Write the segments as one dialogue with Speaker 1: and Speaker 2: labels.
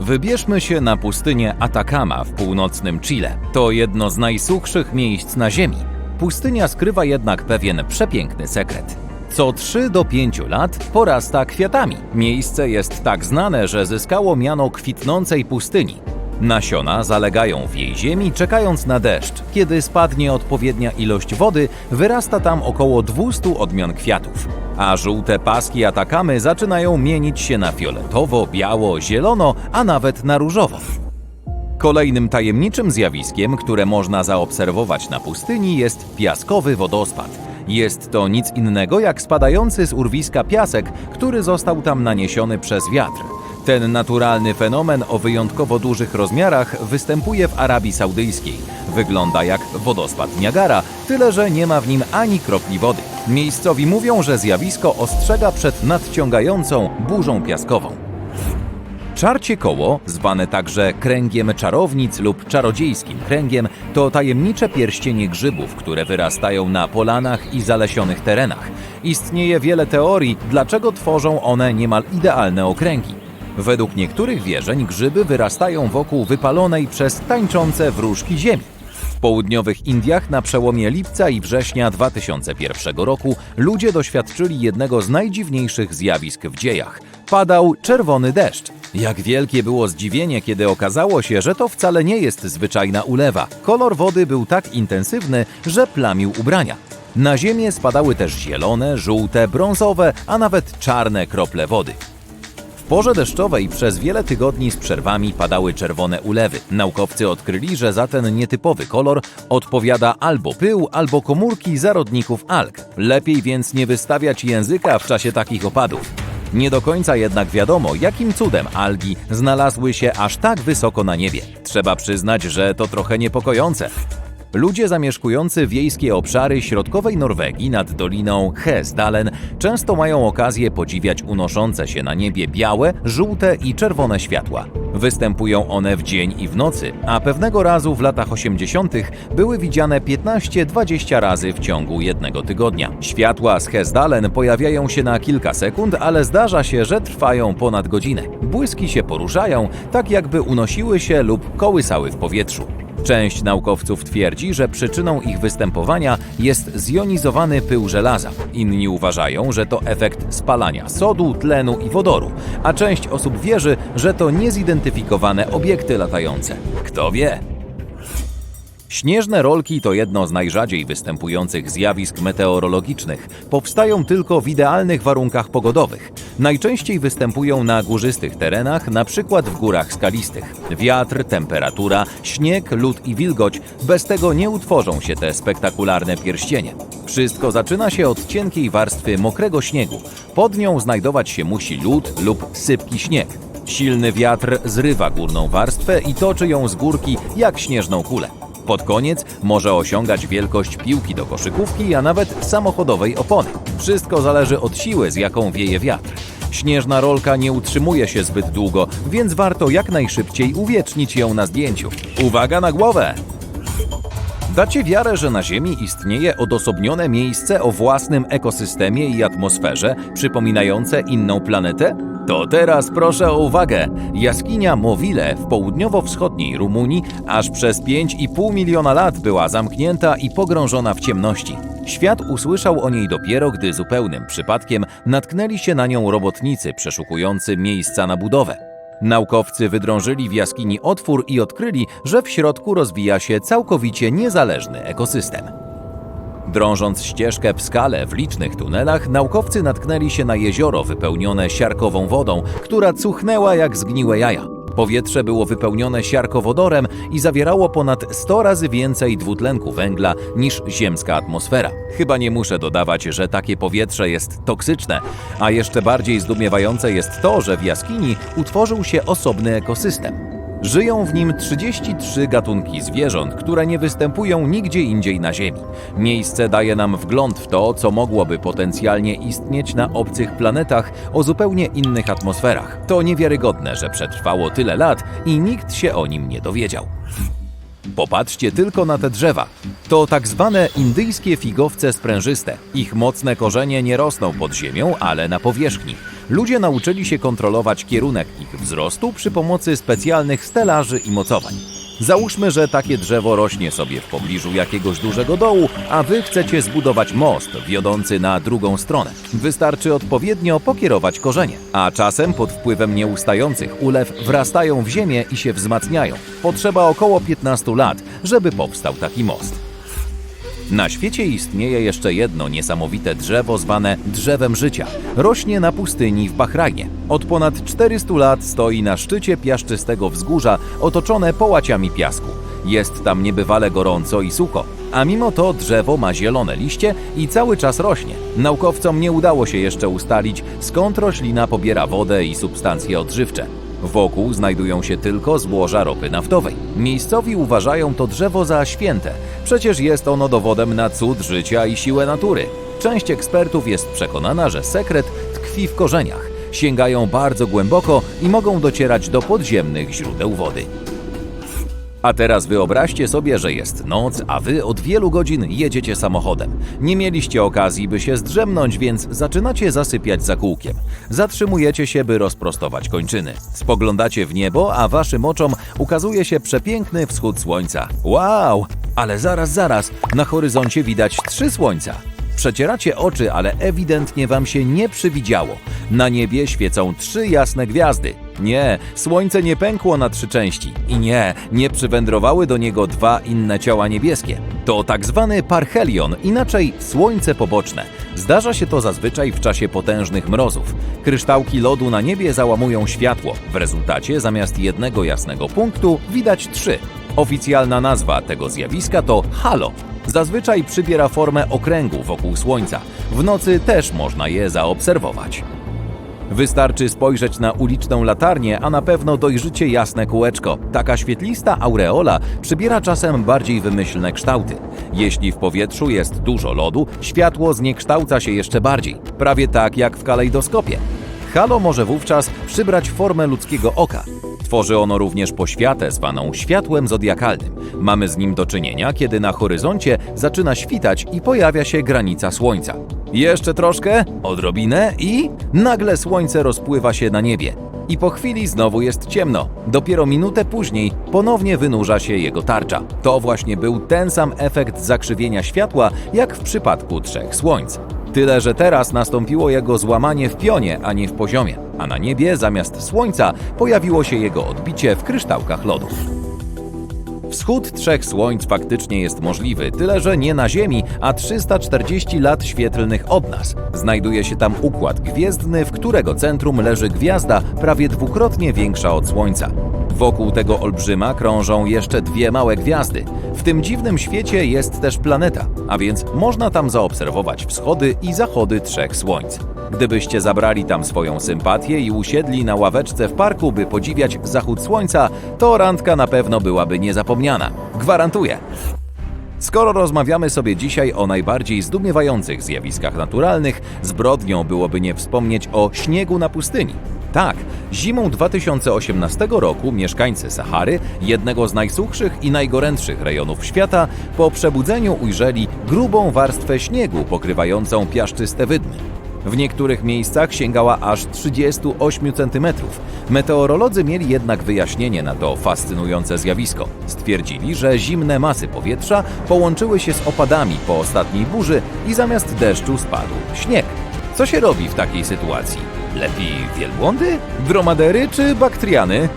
Speaker 1: Wybierzmy się na pustynię Atacama w północnym Chile. To jedno z najsuchszych miejsc na Ziemi. Pustynia skrywa jednak pewien przepiękny sekret. Co 3 do 5 lat porasta kwiatami. Miejsce jest tak znane, że zyskało miano kwitnącej pustyni. Nasiona zalegają w jej ziemi, czekając na deszcz. Kiedy spadnie odpowiednia ilość wody, wyrasta tam około 200 odmian kwiatów. A żółte paski atakamy zaczynają mienić się na fioletowo, biało, zielono, a nawet na różowo. Kolejnym tajemniczym zjawiskiem, które można zaobserwować na pustyni, jest piaskowy wodospad. Jest to nic innego jak spadający z urwiska piasek, który został tam naniesiony przez wiatr. Ten naturalny fenomen o wyjątkowo dużych rozmiarach występuje w Arabii Saudyjskiej. Wygląda jak wodospad Niagara, tyle że nie ma w nim ani kropli wody. Miejscowi mówią, że zjawisko ostrzega przed nadciągającą burzą piaskową. Czarcie koło, zwane także kręgiem czarownic lub czarodziejskim kręgiem, to tajemnicze pierścienie grzybów, które wyrastają na polanach i zalesionych terenach. Istnieje wiele teorii, dlaczego tworzą one niemal idealne okręgi. Według niektórych wierzeń grzyby wyrastają wokół wypalonej przez tańczące wróżki ziemi. W południowych Indiach na przełomie lipca i września 2001 roku ludzie doświadczyli jednego z najdziwniejszych zjawisk w dziejach. Padał czerwony deszcz. Jak wielkie było zdziwienie, kiedy okazało się, że to wcale nie jest zwyczajna ulewa. Kolor wody był tak intensywny, że plamił ubrania. Na ziemię spadały też zielone, żółte, brązowe, a nawet czarne krople wody. Porze deszczowej przez wiele tygodni z przerwami padały czerwone ulewy. Naukowcy odkryli, że za ten nietypowy kolor odpowiada albo pył, albo komórki zarodników alg. Lepiej więc nie wystawiać języka w czasie takich opadów. Nie do końca jednak wiadomo, jakim cudem algi znalazły się aż tak wysoko na niebie. Trzeba przyznać, że to trochę niepokojące. Ludzie zamieszkujący wiejskie obszary środkowej Norwegii nad doliną Hesdalen często mają okazję podziwiać unoszące się na niebie białe, żółte i czerwone światła. Występują one w dzień i w nocy, a pewnego razu w latach 80. były widziane 15-20 razy w ciągu jednego tygodnia. Światła z Hesdalen pojawiają się na kilka sekund, ale zdarza się, że trwają ponad godzinę. Błyski się poruszają, tak jakby unosiły się lub kołysały w powietrzu. Część naukowców twierdzi, że przyczyną ich występowania jest zjonizowany pył żelaza. Inni uważają, że to efekt spalania sodu, tlenu i wodoru, a część osób wierzy, że to niezidentyfikowane obiekty latające. Kto wie? Śnieżne rolki to jedno z najrzadziej występujących zjawisk meteorologicznych. Powstają tylko w idealnych warunkach pogodowych. Najczęściej występują na górzystych terenach, na przykład w górach skalistych. Wiatr, temperatura, śnieg, lód i wilgoć bez tego nie utworzą się te spektakularne pierścienie. Wszystko zaczyna się od cienkiej warstwy mokrego śniegu. Pod nią znajdować się musi lód lub sypki śnieg. Silny wiatr zrywa górną warstwę i toczy ją z górki jak śnieżną kulę. Pod koniec może osiągać wielkość piłki do koszykówki, a nawet samochodowej opony. Wszystko zależy od siły, z jaką wieje wiatr. Śnieżna rolka nie utrzymuje się zbyt długo, więc warto jak najszybciej uwiecznić ją na zdjęciu. Uwaga na głowę! Dacie wiarę, że na Ziemi istnieje odosobnione miejsce o własnym ekosystemie i atmosferze, przypominające inną planetę? To teraz proszę o uwagę. Jaskinia Mowile w południowo-wschodniej Rumunii aż przez 5,5 miliona lat była zamknięta i pogrążona w ciemności. Świat usłyszał o niej dopiero, gdy zupełnym przypadkiem natknęli się na nią robotnicy przeszukujący miejsca na budowę. Naukowcy wydrążyli w jaskini otwór i odkryli, że w środku rozwija się całkowicie niezależny ekosystem. Drążąc ścieżkę w skale w licznych tunelach, naukowcy natknęli się na jezioro wypełnione siarkową wodą, która cuchnęła jak zgniłe jaja. Powietrze było wypełnione siarkowodorem i zawierało ponad 100 razy więcej dwutlenku węgla niż ziemska atmosfera. Chyba nie muszę dodawać, że takie powietrze jest toksyczne, a jeszcze bardziej zdumiewające jest to, że w jaskini utworzył się osobny ekosystem. Żyją w nim 33 gatunki zwierząt, które nie występują nigdzie indziej na Ziemi. Miejsce daje nam wgląd w to, co mogłoby potencjalnie istnieć na obcych planetach o zupełnie innych atmosferach. To niewiarygodne, że przetrwało tyle lat i nikt się o nim nie dowiedział. Popatrzcie tylko na te drzewa. To tak zwane indyjskie figowce sprężyste. Ich mocne korzenie nie rosną pod ziemią, ale na powierzchni. Ludzie nauczyli się kontrolować kierunek ich wzrostu przy pomocy specjalnych stelaży i mocowań. Załóżmy, że takie drzewo rośnie sobie w pobliżu jakiegoś dużego dołu, a wy chcecie zbudować most wiodący na drugą stronę. Wystarczy odpowiednio pokierować korzenie, a czasem pod wpływem nieustających ulew wrastają w ziemię i się wzmacniają. Potrzeba około 15 lat, żeby powstał taki most. Na świecie istnieje jeszcze jedno niesamowite drzewo zwane drzewem życia. Rośnie na pustyni w Bahrajnie. Od ponad 400 lat stoi na szczycie piaszczystego wzgórza otoczone połaciami piasku. Jest tam niebywale gorąco i sucho, a mimo to drzewo ma zielone liście i cały czas rośnie. Naukowcom nie udało się jeszcze ustalić, skąd roślina pobiera wodę i substancje odżywcze. Wokół znajdują się tylko złoża ropy naftowej. Miejscowi uważają to drzewo za święte, przecież jest ono dowodem na cud życia i siłę natury. Część ekspertów jest przekonana, że sekret tkwi w korzeniach. Sięgają bardzo głęboko i mogą docierać do podziemnych źródeł wody. A teraz wyobraźcie sobie, że jest noc, a wy od wielu godzin jedziecie samochodem. Nie mieliście okazji, by się zdrzemnąć, więc zaczynacie zasypiać za kółkiem. Zatrzymujecie się, by rozprostować kończyny. Spoglądacie w niebo, a waszym oczom ukazuje się przepiękny wschód słońca. Wow! Ale zaraz, zaraz, na horyzoncie widać trzy słońca. Przecieracie oczy, ale ewidentnie wam się nie przywidziało. Na niebie świecą trzy jasne gwiazdy. Nie, słońce nie pękło na trzy części. I nie, nie przywędrowały do niego dwa inne ciała niebieskie. To tak zwany parhelion, inaczej słońce poboczne. Zdarza się to zazwyczaj w czasie potężnych mrozów. Kryształki lodu na niebie załamują światło. W rezultacie zamiast jednego jasnego punktu widać trzy. Oficjalna nazwa tego zjawiska to halo. Zazwyczaj przybiera formę okręgu wokół Słońca. W nocy też można je zaobserwować. Wystarczy spojrzeć na uliczną latarnię, a na pewno dojrzycie jasne kółeczko. Taka świetlista aureola przybiera czasem bardziej wymyślne kształty. Jeśli w powietrzu jest dużo lodu, światło zniekształca się jeszcze bardziej, prawie tak jak w kalejdoskopie. Halo może wówczas przybrać formę ludzkiego oka. Tworzy ono również poświatę zwaną światłem zodiakalnym. Mamy z nim do czynienia, kiedy na horyzoncie zaczyna świtać i pojawia się granica Słońca. Jeszcze troszkę, odrobinę i nagle Słońce rozpływa się na niebie. I po chwili znowu jest ciemno. Dopiero minutę później ponownie wynurza się jego tarcza. To właśnie był ten sam efekt zakrzywienia światła, jak w przypadku trzech słońc. Tyle, że teraz nastąpiło jego złamanie w pionie, a nie w poziomie, a na niebie zamiast słońca pojawiło się jego odbicie w kryształkach lodu. Wschód trzech słońc faktycznie jest możliwy, tyle że nie na Ziemi, a 340 lat świetlnych od nas. Znajduje się tam układ gwiezdny, w którego centrum leży gwiazda prawie dwukrotnie większa od Słońca. Wokół tego olbrzyma krążą jeszcze dwie małe gwiazdy. W tym dziwnym świecie jest też planeta, a więc można tam zaobserwować wschody i zachody trzech słońc. Gdybyście zabrali tam swoją sympatię i usiedli na ławeczce w parku, by podziwiać zachód słońca, to randka na pewno byłaby niezapomniana. Gwarantuję. Skoro rozmawiamy sobie dzisiaj o najbardziej zdumiewających zjawiskach naturalnych, zbrodnią byłoby nie wspomnieć o śniegu na pustyni. Tak, zimą 2018 roku mieszkańcy Sahary, jednego z najsuchszych i najgorętszych rejonów świata, po przebudzeniu ujrzeli grubą warstwę śniegu pokrywającą piaszczyste wydmy. W niektórych miejscach sięgała aż 38 cm. Meteorolodzy mieli jednak wyjaśnienie na to fascynujące zjawisko. Stwierdzili, że zimne masy powietrza połączyły się z opadami po ostatniej burzy i zamiast deszczu spadł śnieg. Co się robi w takiej sytuacji? Lepiej wielbłądy, dromadery czy baktriany?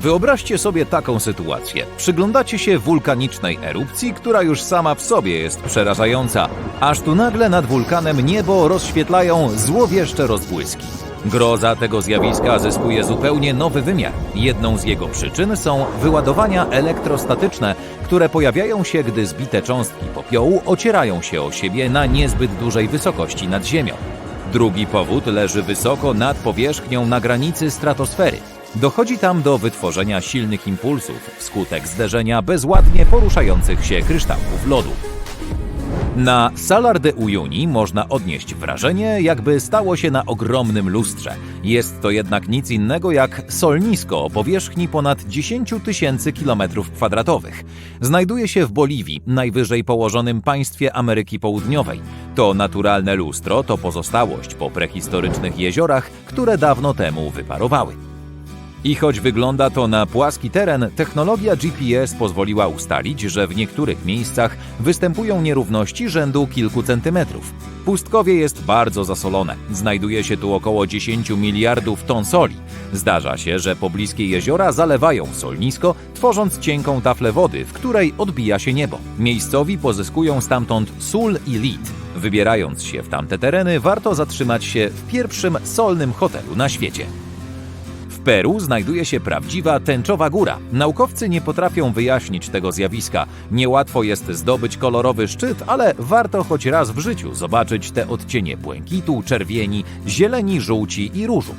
Speaker 1: Wyobraźcie sobie taką sytuację. Przyglądacie się wulkanicznej erupcji, która już sama w sobie jest przerażająca, aż tu nagle nad wulkanem niebo rozświetlają złowieszcze rozbłyski. Groza tego zjawiska zyskuje zupełnie nowy wymiar. Jedną z jego przyczyn są wyładowania elektrostatyczne, które pojawiają się, gdy zbite cząstki popiołu ocierają się o siebie na niezbyt dużej wysokości nad Ziemią. Drugi powód leży wysoko nad powierzchnią na granicy stratosfery. Dochodzi tam do wytworzenia silnych impulsów wskutek zderzenia bezładnie poruszających się kryształków lodu. Na Salar de Uyuni można odnieść wrażenie, jakby stało się na ogromnym lustrze. Jest to jednak nic innego jak solnisko o powierzchni ponad 10 tysięcy kilometrów kwadratowych. Znajduje się w Boliwii, najwyżej położonym państwie Ameryki Południowej. To naturalne lustro to pozostałość po prehistorycznych jeziorach, które dawno temu wyparowały. I choć wygląda to na płaski teren, technologia GPS pozwoliła ustalić, że w niektórych miejscach występują nierówności rzędu kilku centymetrów. Pustkowie jest bardzo zasolone. Znajduje się tu około 10 miliardów ton soli. Zdarza się, że pobliskie jeziora zalewają solnisko, tworząc cienką taflę wody, w której odbija się niebo. Miejscowi pozyskują stamtąd sól i lit. Wybierając się w tamte tereny, warto zatrzymać się w pierwszym solnym hotelu na świecie. Peru znajduje się prawdziwa tęczowa góra. Naukowcy nie potrafią wyjaśnić tego zjawiska. Niełatwo jest zdobyć kolorowy szczyt, ale warto choć raz w życiu zobaczyć te odcienie błękitu, czerwieni, zieleni, żółci i różu.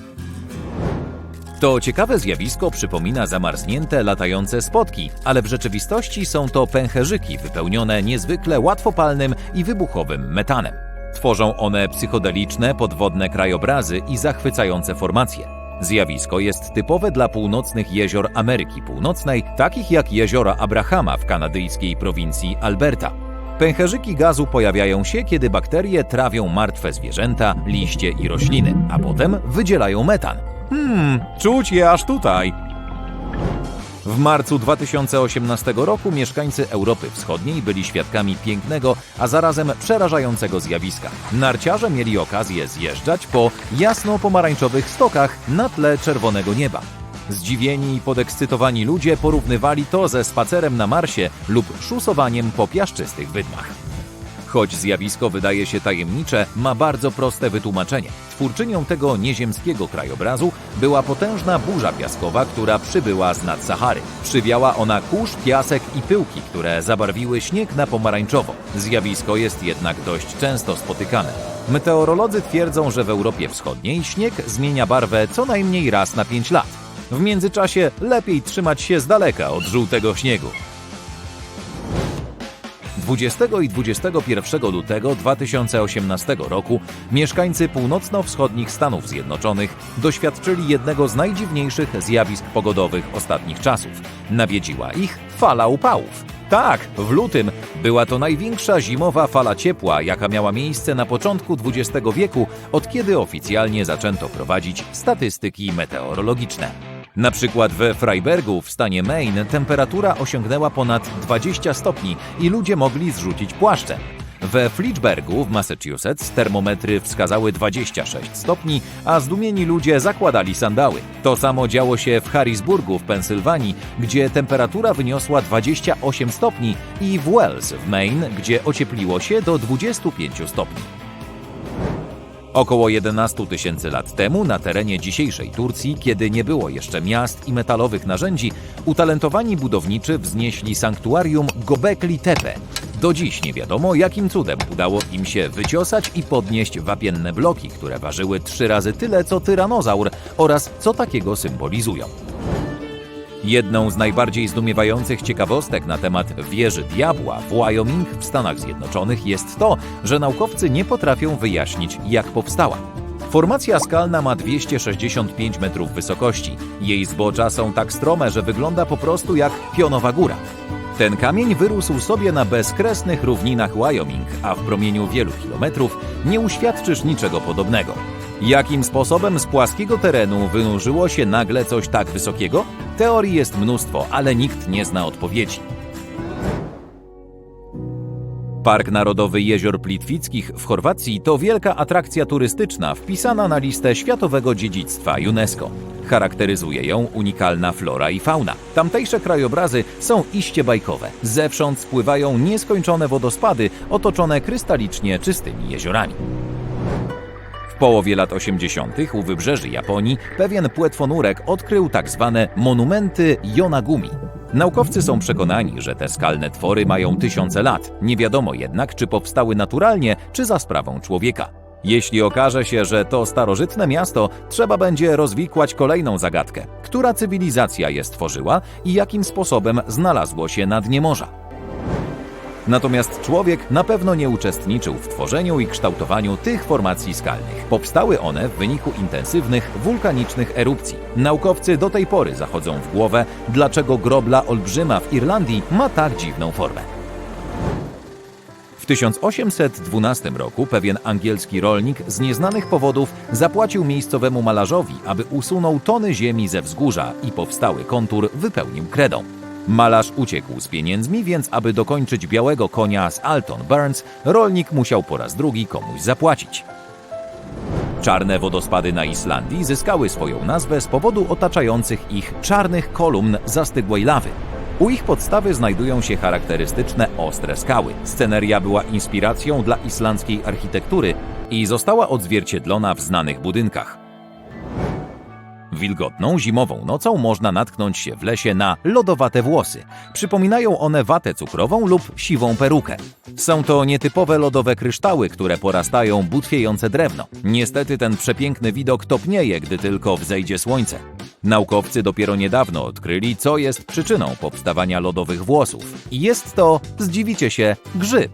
Speaker 1: To ciekawe zjawisko przypomina zamarznięte, latające spotki, ale w rzeczywistości są to pęcherzyki wypełnione niezwykle łatwopalnym i wybuchowym metanem. Tworzą one psychodeliczne, podwodne krajobrazy i zachwycające formacje. Zjawisko jest typowe dla północnych jezior Ameryki Północnej, takich jak jeziora Abrahama w kanadyjskiej prowincji Alberta. Pęcherzyki gazu pojawiają się, kiedy bakterie trawią martwe zwierzęta, liście i rośliny, a potem wydzielają metan. Hmm, czuć je aż tutaj. W marcu 2018 roku mieszkańcy Europy Wschodniej byli świadkami pięknego, a zarazem przerażającego zjawiska. Narciarze mieli okazję zjeżdżać po jasno-pomarańczowych stokach na tle czerwonego nieba. Zdziwieni i podekscytowani ludzie porównywali to ze spacerem na Marsie lub szusowaniem po piaszczystych wydmach. Choć zjawisko wydaje się tajemnicze, ma bardzo proste wytłumaczenie. Twórczynią tego nieziemskiego krajobrazu była potężna burza piaskowa, która przybyła z nad Sahary. Przywiała ona kurz, piasek i pyłki, które zabarwiły śnieg na pomarańczowo. Zjawisko jest jednak dość często spotykane. Meteorolodzy twierdzą, że w Europie Wschodniej śnieg zmienia barwę co najmniej raz na 5 lat. W międzyczasie lepiej trzymać się z daleka od żółtego śniegu. 20 i 21 lutego 2018 roku mieszkańcy północno-wschodnich Stanów Zjednoczonych doświadczyli jednego z najdziwniejszych zjawisk pogodowych ostatnich czasów. Nawiedziła ich fala upałów. Tak, w lutym była to największa zimowa fala ciepła, jaka miała miejsce na początku XX wieku, od kiedy oficjalnie zaczęto prowadzić statystyki meteorologiczne. Na przykład we Freibergu w stanie Maine temperatura osiągnęła ponad 20 stopni i ludzie mogli zrzucić płaszcze. We Fitchburgu w Massachusetts termometry wskazały 26 stopni, a zdumieni ludzie zakładali sandały. To samo działo się w Harrisburgu w Pensylwanii, gdzie temperatura wyniosła 28 stopni i w Wells w Maine, gdzie ociepliło się do 25 stopni. Około 11 tysięcy lat temu na terenie dzisiejszej Turcji, kiedy nie było jeszcze miast i metalowych narzędzi, utalentowani budowniczy wznieśli sanktuarium Gobekli Tepe. Do dziś nie wiadomo, jakim cudem udało im się wyciosać i podnieść wapienne bloki, które ważyły trzy razy tyle co tyranozaur oraz co takiego symbolizują. Jedną z najbardziej zdumiewających ciekawostek na temat wieży diabła w Wyoming w Stanach Zjednoczonych jest to, że naukowcy nie potrafią wyjaśnić, jak powstała. Formacja skalna ma 265 metrów wysokości. Jej zbocza są tak strome, że wygląda po prostu jak pionowa góra. Ten kamień wyrósł sobie na bezkresnych równinach Wyoming, a w promieniu wielu kilometrów nie uświadczysz niczego podobnego. Jakim sposobem z płaskiego terenu wynurzyło się nagle coś tak wysokiego? Teorii jest mnóstwo, ale nikt nie zna odpowiedzi. Park Narodowy Jezior Plitwickich w Chorwacji to wielka atrakcja turystyczna wpisana na listę Światowego Dziedzictwa UNESCO. Charakteryzuje ją unikalna flora i fauna. Tamtejsze krajobrazy są iście bajkowe. Zewsząd spływają nieskończone wodospady otoczone krystalicznie czystymi jeziorami. Połowie lat 80. u wybrzeży Japonii pewien płetwonurek odkrył tak zwane monumenty Yonaguni. Naukowcy są przekonani, że te skalne twory mają tysiące lat. Nie wiadomo jednak, czy powstały naturalnie, czy za sprawą człowieka. Jeśli okaże się, że to starożytne miasto, trzeba będzie rozwikłać kolejną zagadkę. Która cywilizacja je stworzyła i jakim sposobem znalazło się na dnie morza? Natomiast człowiek na pewno nie uczestniczył w tworzeniu i kształtowaniu tych formacji skalnych. Powstały one w wyniku intensywnych wulkanicznych erupcji. Naukowcy do tej pory zachodzą w głowę, dlaczego grobla olbrzyma w Irlandii ma tak dziwną formę. W 1812 roku pewien angielski rolnik z nieznanych powodów zapłacił miejscowemu malarzowi, aby usunął tony ziemi ze wzgórza i powstały kontur wypełnił kredą. Malarz uciekł z pieniędzmi, więc aby dokończyć białego konia z Alton Burns, rolnik musiał po raz drugi komuś zapłacić. Czarne wodospady na Islandii zyskały swoją nazwę z powodu otaczających ich czarnych kolumn zastygłej lawy. U ich podstawy znajdują się charakterystyczne ostre skały. Sceneria była inspiracją dla islandzkiej architektury i została odzwierciedlona w znanych budynkach. Wilgotną, zimową nocą można natknąć się w lesie na lodowate włosy. Przypominają one watę cukrową lub siwą perukę. Są to nietypowe lodowe kryształy, które porastają butwiejące drewno. Niestety ten przepiękny widok topnieje, gdy tylko wzejdzie słońce. Naukowcy dopiero niedawno odkryli, co jest przyczyną powstawania lodowych włosów. Jest to, zdziwicie się, grzyb.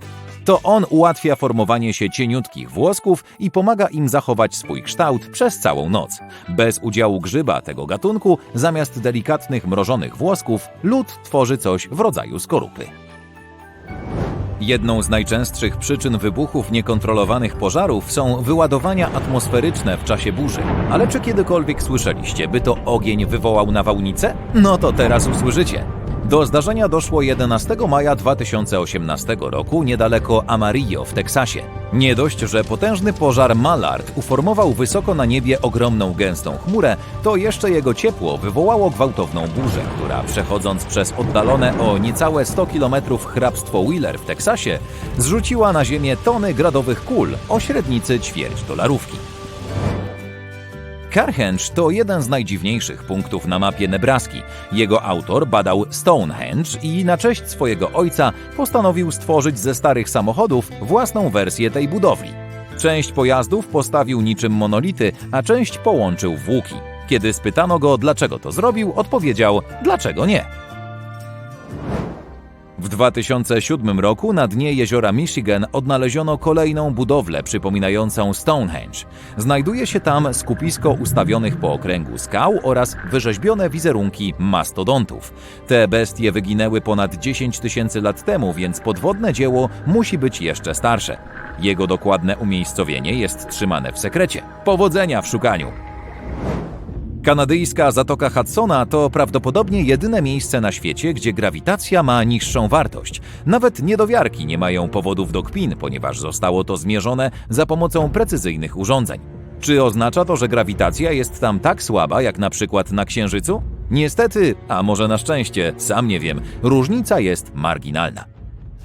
Speaker 1: To on ułatwia formowanie się cieniutkich włosków i pomaga im zachować swój kształt przez całą noc. Bez udziału grzyba tego gatunku, zamiast delikatnych mrożonych włosków, lód tworzy coś w rodzaju skorupy. Jedną z najczęstszych przyczyn wybuchów niekontrolowanych pożarów są wyładowania atmosferyczne w czasie burzy. Ale czy kiedykolwiek słyszeliście, by to ogień wywołał nawałnicę? No to teraz usłyszycie. Do zdarzenia doszło 11 maja 2018 roku niedaleko Amarillo w Teksasie. Nie dość, że potężny pożar Mallard uformował wysoko na niebie ogromną gęstą chmurę, to jeszcze jego ciepło wywołało gwałtowną burzę, która przechodząc przez oddalone o niecałe 100 km hrabstwo Wheeler w Teksasie, zrzuciła na ziemię tony gradowych kul o średnicy ćwierć dolarówki. Carhenge to jeden z najdziwniejszych punktów na mapie Nebraski. Jego autor badał Stonehenge i na cześć swojego ojca postanowił stworzyć ze starych samochodów własną wersję tej budowli. Część pojazdów postawił niczym monolity, a część połączył w łuki. Kiedy spytano go, dlaczego to zrobił, odpowiedział: Dlaczego nie? W 2007 roku na dnie jeziora Michigan odnaleziono kolejną budowlę przypominającą Stonehenge. Znajduje się tam skupisko ustawionych po okręgu skał oraz wyrzeźbione wizerunki mastodontów. Te bestie wyginęły ponad 10 tysięcy lat temu, więc podwodne dzieło musi być jeszcze starsze. Jego dokładne umiejscowienie jest trzymane w sekrecie. Powodzenia w szukaniu! Kanadyjska Zatoka Hudsona to prawdopodobnie jedyne miejsce na świecie, gdzie grawitacja ma niższą wartość. Nawet niedowiarki nie mają powodów do kpin, ponieważ zostało to zmierzone za pomocą precyzyjnych urządzeń. Czy oznacza to, że grawitacja jest tam tak słaba jak na przykład na Księżycu? Niestety, a może na szczęście, sam nie wiem, różnica jest marginalna.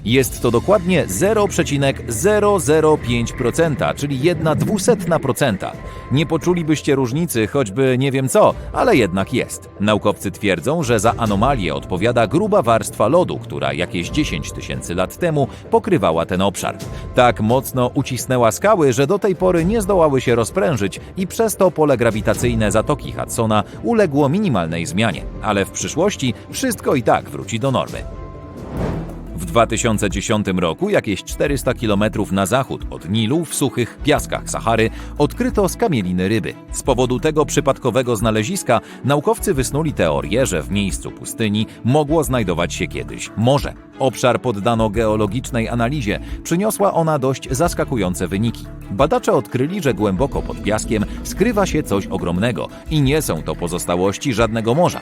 Speaker 1: Jest to dokładnie 0,005%, czyli 1 dwusetna procenta. Nie poczulibyście różnicy, choćby nie wiem co, ale jednak jest. Naukowcy twierdzą, że za anomalię odpowiada gruba warstwa lodu, która jakieś 10 tysięcy lat temu pokrywała ten obszar. Tak mocno ucisnęła skały, że do tej pory nie zdołały się rozprężyć i przez to pole grawitacyjne Zatoki Hudsona uległo minimalnej zmianie. Ale w przyszłości wszystko i tak wróci do normy. W 2010 roku, jakieś 400 km na zachód od Nilu, w suchych piaskach Sahary, odkryto skamieliny ryby. Z powodu tego przypadkowego znaleziska naukowcy wysnuli teorię, że w miejscu pustyni mogło znajdować się kiedyś morze. Obszar poddano geologicznej analizie. Przyniosła ona dość zaskakujące wyniki. Badacze odkryli, że głęboko pod piaskiem skrywa się coś ogromnego i nie są to pozostałości żadnego morza.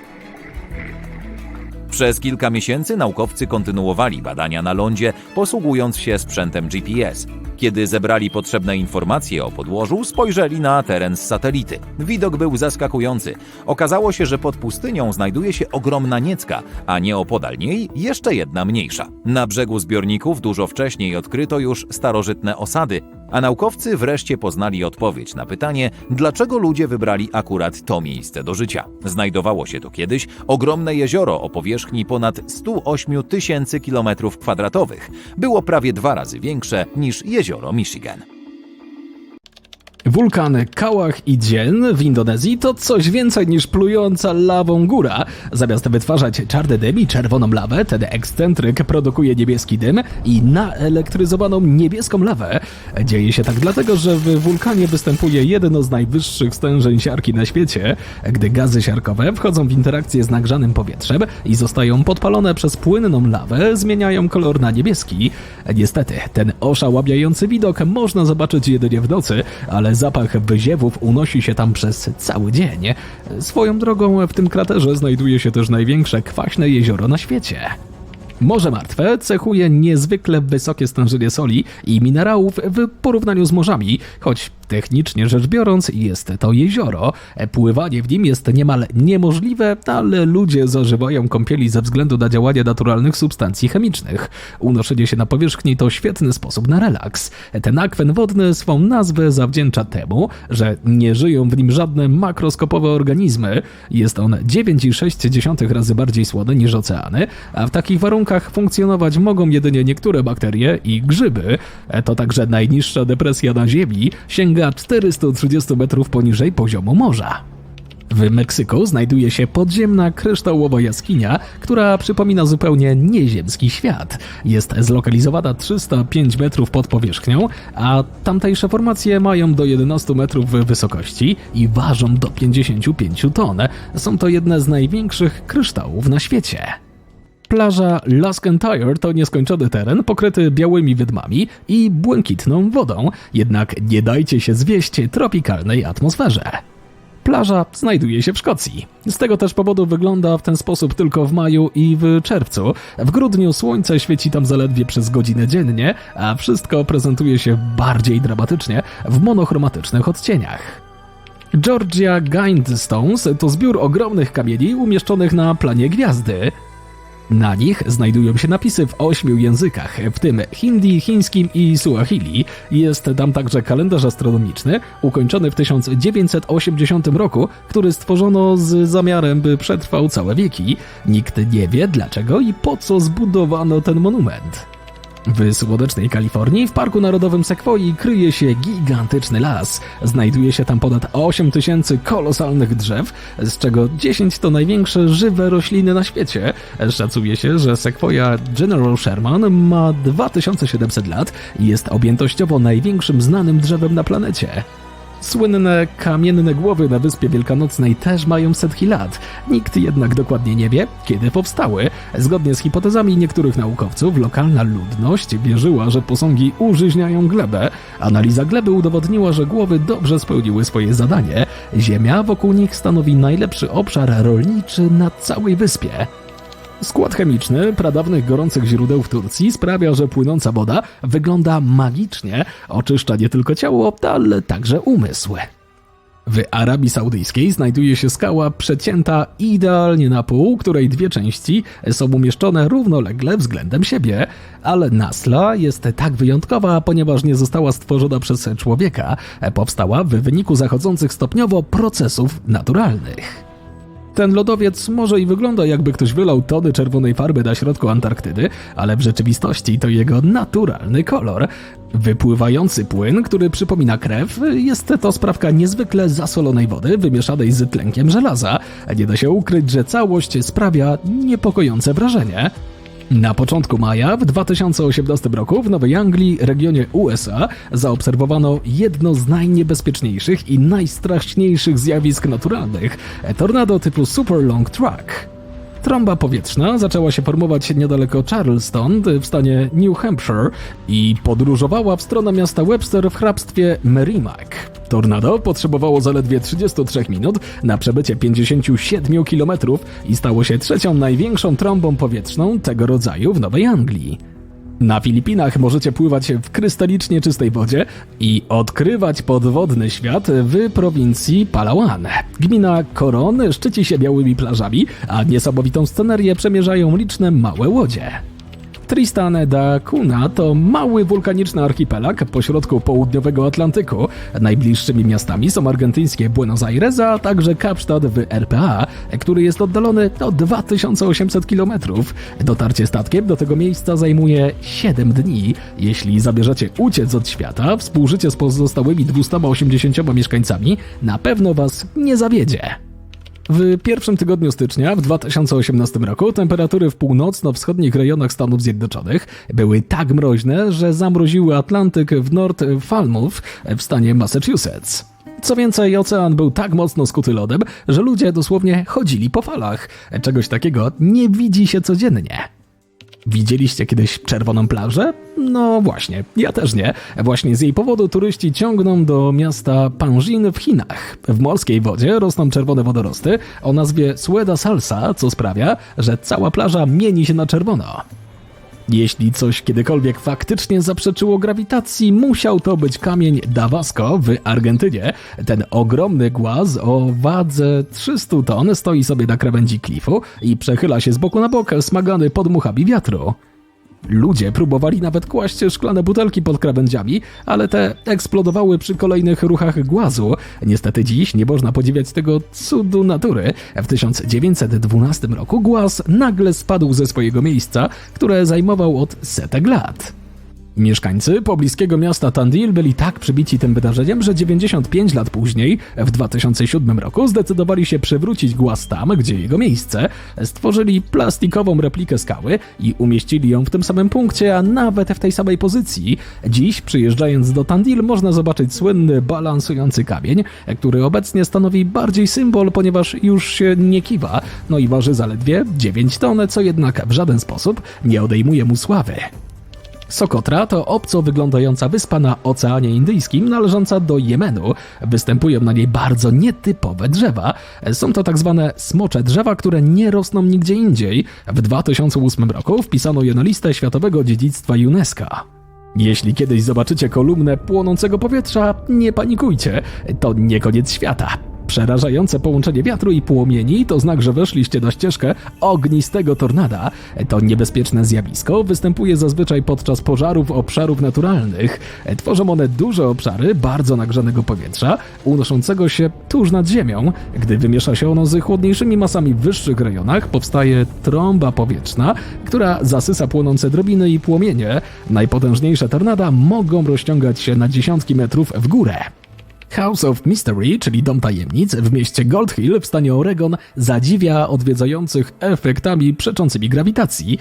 Speaker 1: Przez kilka miesięcy naukowcy kontynuowali badania na lądzie, posługując się sprzętem GPS. Kiedy zebrali potrzebne informacje o podłożu, spojrzeli na teren z satelity. Widok był zaskakujący. Okazało się, że pod pustynią znajduje się ogromna niecka, a nieopodal niej jeszcze jedna mniejsza. Na brzegu zbiorników dużo wcześniej odkryto już starożytne osady, a naukowcy wreszcie poznali odpowiedź na pytanie, dlaczego ludzie wybrali akurat to miejsce do życia. Znajdowało się to kiedyś ogromne jezioro o powierzchni ponad 108 tysięcy kilometrów kwadratowych. Było prawie dwa razy większe niż jezioro Michigan.
Speaker 2: Wulkan Kałach i Dzien w Indonezji to coś więcej niż plująca lawą góra. Zamiast wytwarzać czarny dym i czerwoną lawę, ten ekscentryk produkuje niebieski dym i naelektryzowaną niebieską lawę. Dzieje się tak dlatego, że w wulkanie występuje jedno z najwyższych stężeń siarki na świecie. Gdy gazy siarkowe wchodzą w interakcję z nagrzanym powietrzem i zostają podpalone przez płynną lawę, zmieniają kolor na niebieski. Niestety, ten oszałamiający widok można zobaczyć jedynie w nocy, ale zapach wyziewów unosi się tam przez cały dzień. Swoją drogą w tym kraterze znajduje się też największe kwaśne jezioro na świecie. Morze Martwe cechuje niezwykle wysokie stężenie soli i minerałów w porównaniu z morzami, choć technicznie rzecz biorąc jest to jezioro. Pływanie w nim jest niemal niemożliwe, ale ludzie zażywają kąpieli ze względu na działanie naturalnych substancji chemicznych. Unoszenie się na powierzchni to świetny sposób na relaks. Ten akwen wodny swą nazwę zawdzięcza temu, że nie żyją w nim żadne makroskopowe organizmy. Jest on 9,6 razy bardziej słony niż oceany, a w takich warunkach funkcjonować mogą jedynie niektóre bakterie i grzyby. To także najniższa depresja na Ziemi sięga 430 metrów poniżej poziomu morza. W Meksyku znajduje się podziemna kryształowa jaskinia, która przypomina zupełnie nieziemski świat. Jest zlokalizowana 305 metrów pod powierzchnią, a tamtejsze formacje mają do 11 metrów wysokości i ważą do 55 ton. Są to jedne z największych kryształów na świecie. Plaża Las Entire to nieskończony teren pokryty białymi wydmami i błękitną wodą, jednak nie dajcie się zwieść tropikalnej atmosferze. Plaża znajduje się w Szkocji. Z tego też powodu wygląda w ten sposób tylko w maju i w czerwcu. W grudniu słońce świeci tam zaledwie przez godzinę dziennie, a wszystko prezentuje się bardziej dramatycznie w monochromatycznych odcieniach. Georgia Grindstones to zbiór ogromnych kamieni umieszczonych na planie gwiazdy. Na nich znajdują się napisy w ośmiu językach, w tym hindi, chińskim i suahili. Jest tam także kalendarz astronomiczny, ukończony w 1980 roku, który stworzono z zamiarem, by przetrwał całe wieki. Nikt nie wie dlaczego i po co zbudowano ten monument. W słonecznej Kalifornii w Parku Narodowym Sekwoi kryje się gigantyczny las. Znajduje się tam ponad 8 tysięcy kolosalnych drzew, z czego 10 to największe żywe rośliny na świecie. Szacuje się, że sekwoja General Sherman ma 2700 lat i jest objętościowo największym znanym drzewem na planecie. Słynne kamienne głowy na Wyspie Wielkanocnej też mają setki lat. Nikt jednak dokładnie nie wie, kiedy powstały. Zgodnie z hipotezami niektórych naukowców, lokalna ludność wierzyła, że posągi użyźniają glebę. Analiza gleby udowodniła, że głowy dobrze spełniły swoje zadanie. Ziemia wokół nich stanowi najlepszy obszar rolniczy na całej wyspie. Skład chemiczny pradawnych gorących źródeł w Turcji sprawia, że płynąca woda wygląda magicznie, oczyszcza nie tylko ciało, ale także umysł. W Arabii Saudyjskiej znajduje się skała przecięta idealnie na pół, której dwie części są umieszczone równolegle względem siebie, ale Nasla jest tak wyjątkowa, ponieważ nie została stworzona przez człowieka, powstała w wyniku zachodzących stopniowo procesów naturalnych. Ten lodowiec może i wygląda jakby ktoś wylał tony czerwonej farby na środku Antarktydy, ale w rzeczywistości to jego naturalny kolor. Wypływający płyn, który przypomina krew, jest to sprawka niezwykle zasolonej wody wymieszanej z tlenkiem żelaza. Nie da się ukryć, że całość sprawia niepokojące wrażenie. Na początku maja w 2018 roku w Nowej Anglii, regionie USA, zaobserwowano jedno z najniebezpieczniejszych i najstraszniejszych zjawisk naturalnych tornado typu Super Long Track. Trąba powietrzna zaczęła się formować niedaleko Charleston w stanie New Hampshire i podróżowała w stronę miasta Webster w hrabstwie Merrimack. Tornado potrzebowało zaledwie 33 minut na przebycie 57 km i stało się trzecią największą trąbą powietrzną tego rodzaju w Nowej Anglii. Na Filipinach możecie pływać w krystalicznie czystej wodzie i odkrywać podwodny świat w prowincji Palawan. Gmina Coron szczyci się białymi plażami, a niesamowitą scenerię przemierzają liczne małe łodzie. Tristan da Cunha to mały wulkaniczny archipelag pośrodku południowego Atlantyku. Najbliższymi miastami są argentyńskie Buenos Aires, a także Kapsztad w RPA, który jest oddalony o 2800 km. Dotarcie statkiem do tego miejsca zajmuje 7 dni. Jeśli zamierzacie uciec od świata, współżycie z pozostałymi 280 mieszkańcami na pewno was nie zawiedzie. W pierwszym tygodniu stycznia w 2018 roku temperatury w północno-wschodnich rejonach Stanów Zjednoczonych były tak mroźne, że zamroziły Atlantyk w North Falmouth w stanie Massachusetts. Co więcej, ocean był tak mocno skuty lodem, że ludzie dosłownie chodzili po falach. Czegoś takiego nie widzi się codziennie. Widzieliście kiedyś czerwoną plażę? No właśnie, ja też nie. Właśnie z jej powodu turyści ciągną do miasta Panjin w Chinach. W morskiej wodzie rosną czerwone wodorosty o nazwie Sueda Salsa, co sprawia, że cała plaża mieni się na czerwono. Jeśli coś kiedykolwiek faktycznie zaprzeczyło grawitacji, musiał to być kamień Dawasco w Argentynie. Ten ogromny głaz o wadze 300 ton stoi sobie na krawędzi klifu i przechyla się z boku na bok, smagany podmuchami wiatru. Ludzie próbowali nawet kłaść szklane butelki pod krawędziami, ale te eksplodowały przy kolejnych ruchach głazu. Niestety dziś nie można podziwiać tego cudu natury. W 1912 roku głaz nagle spadł ze swojego miejsca, które zajmował od setek lat. Mieszkańcy pobliskiego miasta Tandil byli tak przybici tym wydarzeniem, że 95 lat później, w 2007 roku, zdecydowali się przywrócić głaz tam, gdzie jego miejsce. Stworzyli plastikową replikę skały i umieścili ją w tym samym punkcie, a nawet w tej samej pozycji. Dziś, przyjeżdżając do Tandil, można zobaczyć słynny balansujący kamień, który obecnie stanowi bardziej symbol, ponieważ już się nie kiwa, no i waży zaledwie 9 ton, co jednak w żaden sposób nie odejmuje mu sławy. Sokotra to obco wyglądająca wyspa na Oceanie Indyjskim należąca do Jemenu. Występują na niej bardzo nietypowe drzewa. Są to tak zwane smocze drzewa, które nie rosną nigdzie indziej. W 2008 roku wpisano je na listę Światowego Dziedzictwa UNESCO. Jeśli kiedyś zobaczycie kolumnę płonącego powietrza, nie panikujcie. To nie koniec świata. Przerażające połączenie wiatru i płomieni to znak, że weszliście na ścieżkę ognistego tornada. To niebezpieczne zjawisko występuje zazwyczaj podczas pożarów obszarów naturalnych. Tworzą one duże obszary bardzo nagrzanego powietrza, unoszącego się tuż nad ziemią. Gdy wymiesza się ono z chłodniejszymi masami w wyższych rejonach, powstaje trąba powietrzna, która zasysa płonące drobiny i płomienie. Najpotężniejsze tornada mogą rozciągać się na dziesiątki metrów w górę. House of Mystery, czyli Dom Tajemnic w mieście Gold Hill w stanie Oregon zadziwia odwiedzających efektami przeczącymi grawitacji.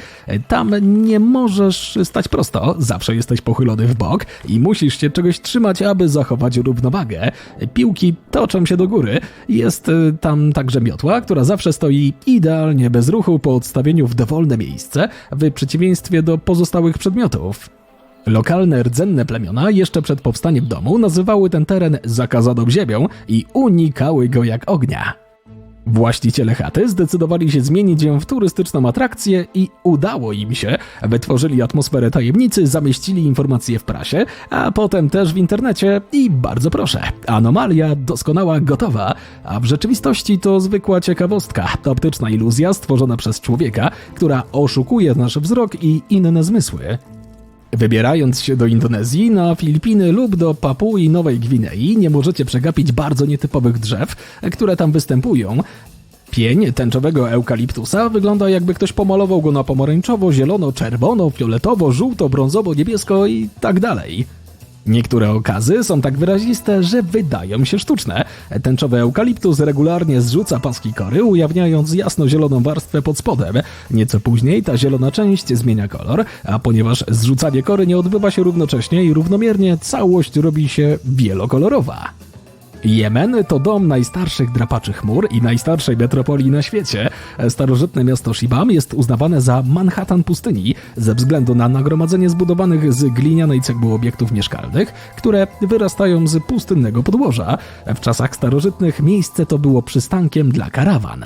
Speaker 2: Tam nie możesz stać prosto, zawsze jesteś pochylony w bok i musisz się czegoś trzymać, aby zachować równowagę. Piłki toczą się do góry. Jest y, tam także miotła, która zawsze stoi idealnie bez ruchu po odstawieniu w dowolne miejsce, w przeciwieństwie do pozostałych przedmiotów. Lokalne rdzenne plemiona jeszcze przed powstaniem domu nazywały ten teren zakazaną ziemią i unikały go jak ognia. Właściciele chaty zdecydowali się zmienić ją w turystyczną atrakcję i udało im się. Wytworzyli atmosferę tajemnicy, zamieścili informacje w prasie, a potem też w internecie i bardzo proszę, anomalia doskonała, gotowa, a w rzeczywistości to zwykła ciekawostka, optyczna iluzja stworzona przez człowieka, która oszukuje nasz wzrok i inne zmysły. Wybierając się do Indonezji, na Filipiny lub do Papui Nowej Gwinei nie możecie przegapić bardzo nietypowych drzew, które tam występują. Pień tęczowego eukaliptusa wygląda jakby ktoś pomalował go na pomarańczowo, zielono, czerwono, fioletowo, żółto, brązowo, niebiesko i tak dalej. Niektóre okazy są tak wyraziste, że wydają się sztuczne. Tęczowy eukaliptus regularnie zrzuca paski kory, ujawniając jasno-zieloną warstwę pod spodem. Nieco później ta zielona część zmienia kolor, a ponieważ zrzucanie kory nie odbywa się równocześnie i równomiernie, całość robi się wielokolorowa. Jemen to dom najstarszych drapaczy chmur i najstarszej metropolii na świecie. Starożytne miasto Shibam jest uznawane za Manhattan pustyni ze względu na nagromadzenie zbudowanych z glinianej cegły obiektów mieszkalnych, które wyrastają z pustynnego podłoża. W czasach starożytnych miejsce to było przystankiem dla karawan.